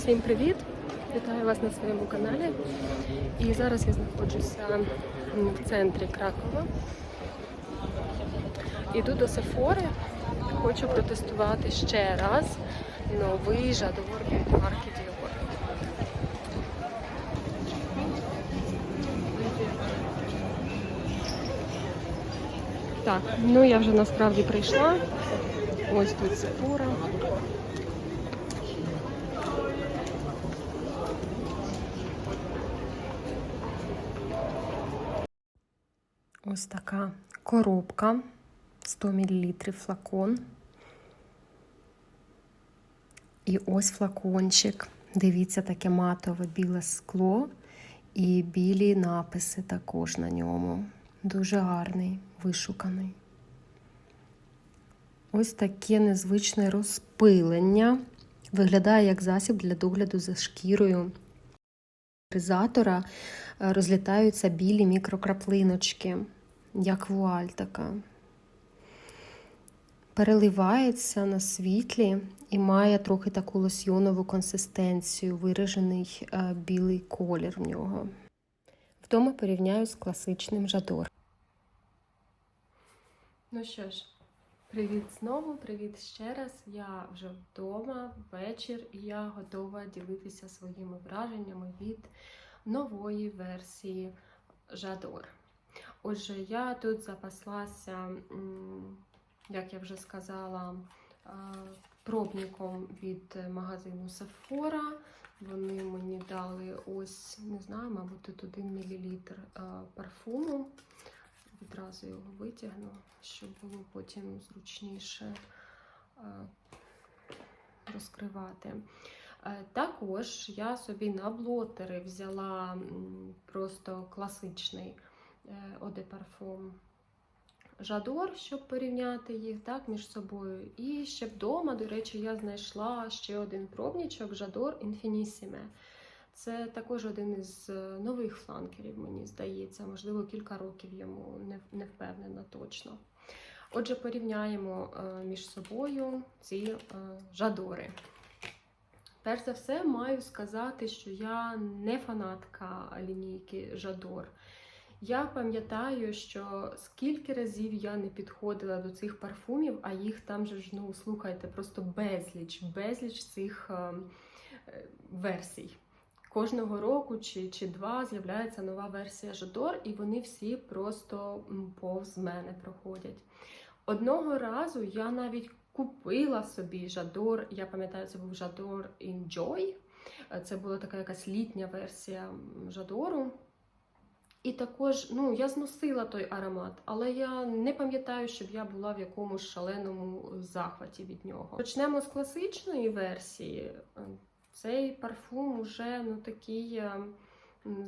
Всім привіт! Вітаю вас на своєму каналі. І зараз я знаходжуся в центрі Кракова. Іду до Сефори. Хочу протестувати ще раз новий жадовор від марки Dior. Так, ну я вже насправді прийшла. Ось тут Сефора. Ось така коробка 100 мл флакон. І ось флакончик. Дивіться, таке матове біле скло і білі написи також на ньому. Дуже гарний, вишуканий. Ось таке незвичне розпилення. Виглядає як засіб для догляду за шкірою. Ризатора е, розлітаються білі мікрокраплиночки, як вуаль така. Переливається на світлі і має трохи таку лосьйонову консистенцію, виражений е, білий колір в нього. Вдома порівняю з класичним жадор. Ну що ж, привіт знову, привіт ще раз. Я вже вдома вечір і я готова ділитися своїми враженнями від нової версії Жадор. Отже, я тут запаслася, як я вже сказала, пробником від магазину Sephora. Вони мені дали ось, не знаю, мабуть, тут 1 мл парфуму. Відразу його витягну, щоб було потім зручніше розкривати. Е, Також я собі на блотери взяла просто класичний Eau de Жадор, щоб порівняти їх так, між собою. І ще вдома, до речі, я знайшла ще один пробничок Жадор Infinissime. Це також один із е, нових фланкерів, мені здається, можливо, кілька років йому не, не впевнена точно. Отже, порівняємо е, між собою ці е, жадори. Перш за все, маю сказати, що я не фанатка лінійки Жадор. Я пам'ятаю, що скільки разів я не підходила до цих парфумів, а їх там же ж, ну, слухайте, просто безліч, безліч цих е, е, версій. Кожного року чи, чи два з'являється нова версія Жадор, і вони всі просто повз мене проходять. Одного разу я навіть купила собі Жадор, я пам'ятаю, це був Жадор Enjoy. Е, Це була така якась літня версія Жадору. І також, ну, я зносила той аромат, але я не пам'ятаю, щоб я була в якомусь шаленому захваті від нього. Почнемо з класичної версії. Цей парфум уже ну, такий е,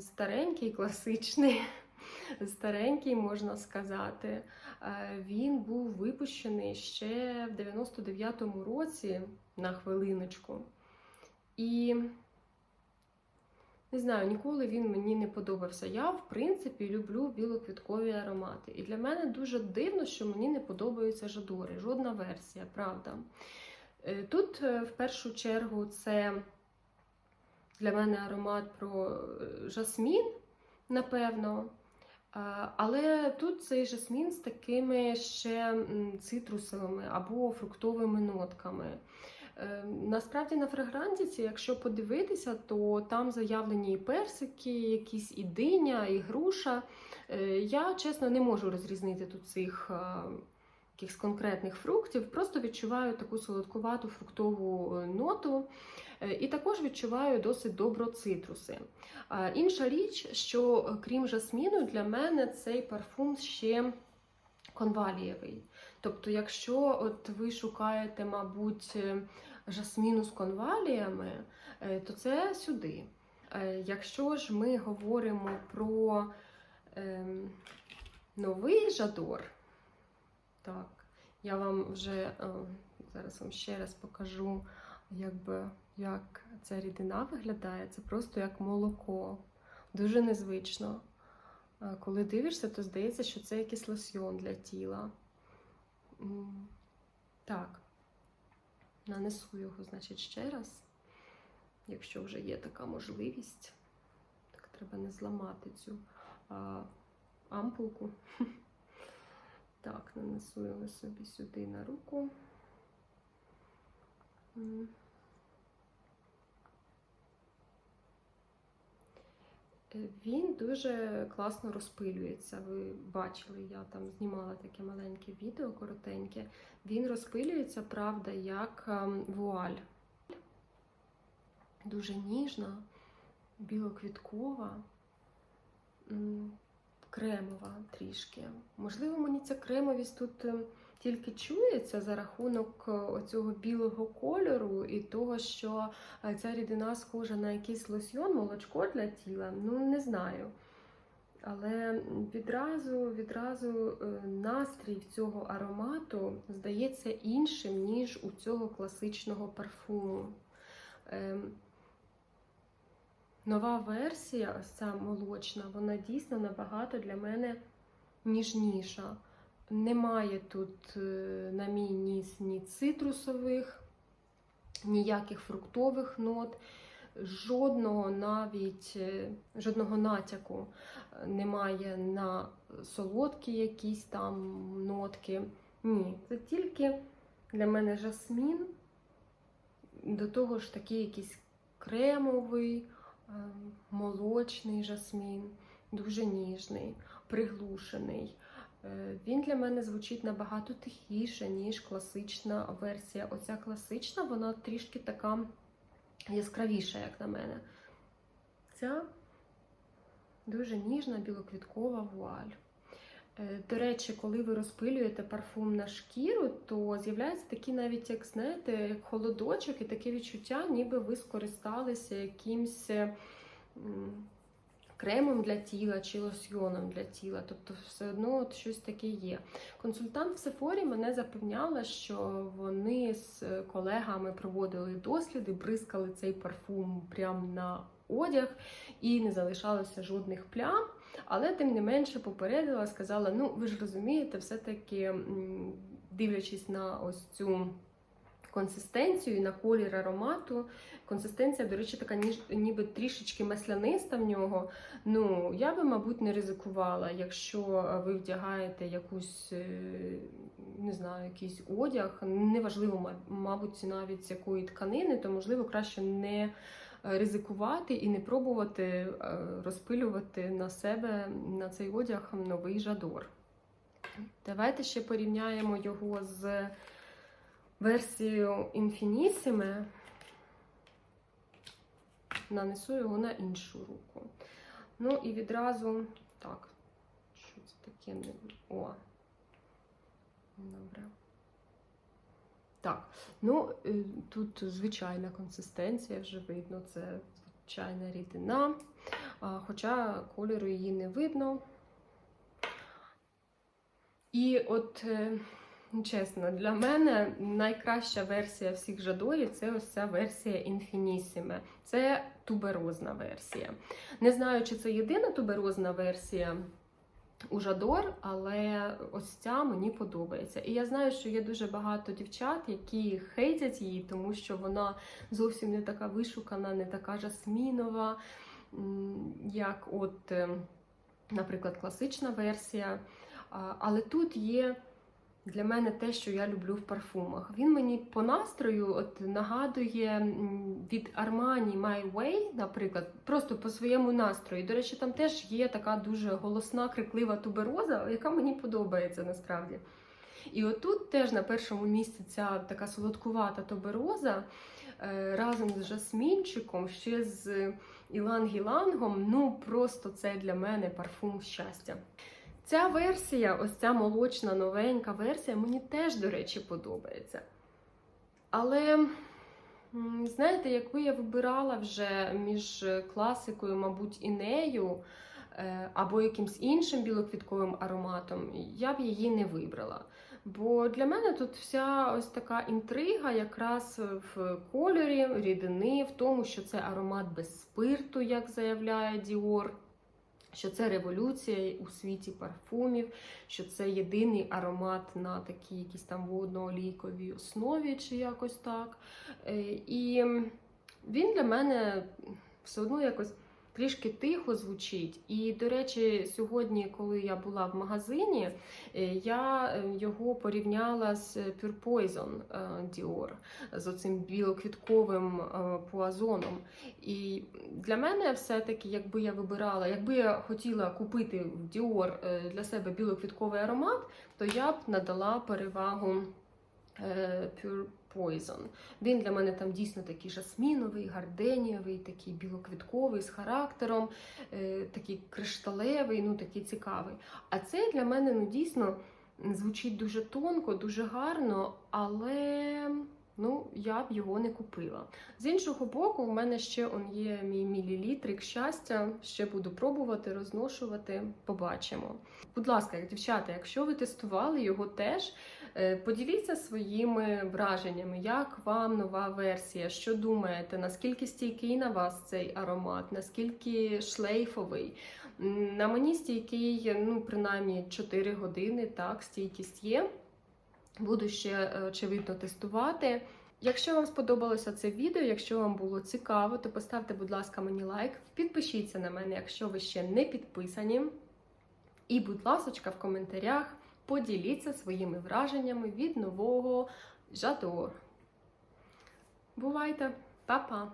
старенький, класичний, старенький, можна сказати. Е, Він був випущений ще в 99-му році на хвилиночку. І не знаю, ніколи він мені не подобався. Я, в принципі, люблю білоквіткові аромати. І для мене дуже дивно, що мені не подобаються жадори. Жодна версія, правда. Е, Тут, е, в першу чергу, це для мене аромат про е, жасмін, напевно. Але тут цей жасмін з такими ще цитрусовими або фруктовими нотками. Е, Насправді на фрагрантіці, якщо подивитися, то там заявлені і персики, якісь і диня, і груша. Е, Я, чесно, не можу розрізнити тут цих е, якихось конкретних фруктів, просто відчуваю таку солодкувату фруктову ноту. І також відчуваю досить добро цитруси. Інша річ, що крім жасміну, для мене цей парфум ще конвалієвий. Тобто, якщо от ви шукаєте, мабуть, жасміну з конваліями, е, то це сюди. Е, Якщо ж ми говоримо про ем, новий жадор, так, я вам вже е, зараз вам ще раз покажу, якби, як ця рідина виглядає. Це просто як молоко. Дуже незвично. Коли дивишся, то здається, що це якийсь лосьйон для тіла. Так, нанесу його, значить, ще раз. якщо вже є така можливість. Так треба не зламати цю а, ампулку. Так, нанесу його собі сюди на руку. М. Е, Він дуже класно розпилюється. Ви бачили, я там знімала таке маленьке відео коротеньке. Він розпилюється, правда, як ем, вуаль. Дуже ніжна, білоквіткова, кремова трішки. Можливо, мені ця кремовість тут ем, тільки чується за рахунок е, оцього білого кольору і того, що е, ця рідина схожа на якийсь лосьйон, молочко для тіла. Ну, не знаю. Але відразу, відразу е, настрій цього аромату здається іншим, ніж у цього класичного парфуму. Ем, Нова версія, ось ця молочна, вона дійсно набагато для мене ніжніша. Немає тут е, на мій ніс ні цитрусових, ніяких фруктових нот, жодного навіть е, жодного натяку е, немає на солодкі якісь там нотки. Ні, це тільки для мене жасмін, до того ж такий якийсь кремовий, молочний жасмін, дуже ніжний, приглушений. Е, Він для мене звучить набагато тихіше, ніж класична версія. Оця класична, вона трішки така яскравіша, як на мене. Ця дуже ніжна білоквіткова вуаль. Е, До речі, коли ви розпилюєте парфум на шкіру, то з'являється такий навіть, як знаєте, як холодочок і таке відчуття, ніби ви скористалися якимсь кремом для тіла чи лосьйоном для тіла. Тобто, все одно от щось таке є. Консультант в Сефорі мене запевняла, що вони з колегами проводили досліди, бризкали цей парфум прямо на одяг і не залишалося жодних плям. Але тим не менше попередила, сказала: ну ви ж розумієте, все-таки дивлячись на ось цю консистенцію на колір аромату. Консистенція, до речі, така ніж, ніби трішечки масляниста в нього. Ну, я би, мабуть, не ризикувала, якщо ви вдягаєте якусь, е, не знаю, якийсь одяг, неважливо, мабуть, навіть з якої тканини, то можливо краще не ризикувати і не пробувати е, розпилювати на себе на цей одяг новий жадор. Давайте ще порівняємо його з версією Infinissime. Нанесу його на іншу руку. Ну і відразу так, що це таке? О. Добре. Так, ну е, тут звичайна консистенція, вже видно, це звичайна рідина, хоча кольору її не видно. І от, е, чесно, для мене найкраща версія всіх жадорів це ось ця версія Infinissime. Це туберозна версія. Не знаю, чи це єдина туберозна версія у Жадор, але ось ця мені подобається. І я знаю, що є дуже багато дівчат, які хейтять її, тому що вона зовсім не така вишукана, не така жасмінова, як от, е, наприклад, класична версія. Але тут є для мене те, що я люблю в парфумах. Він мені по настрою от нагадує від Armani My Way, наприклад, просто по своєму настрою. До речі, там теж є така дуже голосна, криклива тубероза, яка мені подобається насправді. І отут теж на першому місці ця така солодкувата тубероза е, разом з жасмінчиком, ще з іланг-ілангом. Ну просто це для мене парфум щастя. Ця версія, ось ця молочна новенька версія, мені теж, до речі, подобається. Але, знаєте, якби я вибирала вже між класикою, мабуть, і нею, е, або якимсь іншим білоквітковим ароматом, я б її не вибрала. Бо для мене тут вся ось така інтрига якраз в кольорі, рідини, в тому, що це аромат без спирту, як заявляє Діор що це революція у світі парфумів, що це єдиний аромат на такій якійсь там водно-олійковій основі, чи якось так. Е, І він для мене все одно якось трішки тихо звучить. І, до речі, сьогодні, коли я була в магазині, е, я е, його порівняла з Pure Poison е, Dior, з оцим білоквітковим е, пуазоном. І для мене все-таки, якби я вибирала, якби я хотіла купити в Dior е, для себе білоквітковий аромат, то я б надала перевагу е, Pure Poison. Він для мене там дійсно такий жасміновий, гарденієвий, такий білоквітковий з характером, е, такий кришталевий, ну такий цікавий. А це для мене ну, дійсно звучить дуже тонко, дуже гарно, але ну, я б його не купила. З іншого боку, в мене ще он є мій мілілітрик щастя. Ще буду пробувати, розношувати, побачимо. Будь ласка, дівчата, якщо ви тестували його теж, поділіться своїми враженнями, як вам нова версія, що думаєте, наскільки стійкий на вас цей аромат, наскільки шлейфовий. На мені стійкий, ну, принаймні 4 години, так, стійкість є. Буду ще е, очевидно тестувати. Якщо вам сподобалося це відео, якщо вам було цікаво, то поставте, будь ласка, мені лайк, підпишіться на мене, якщо ви ще не підписані. І, будь ласка, в коментарях поділіться своїми враженнями від нового Жадор. Бувайте, Па-па!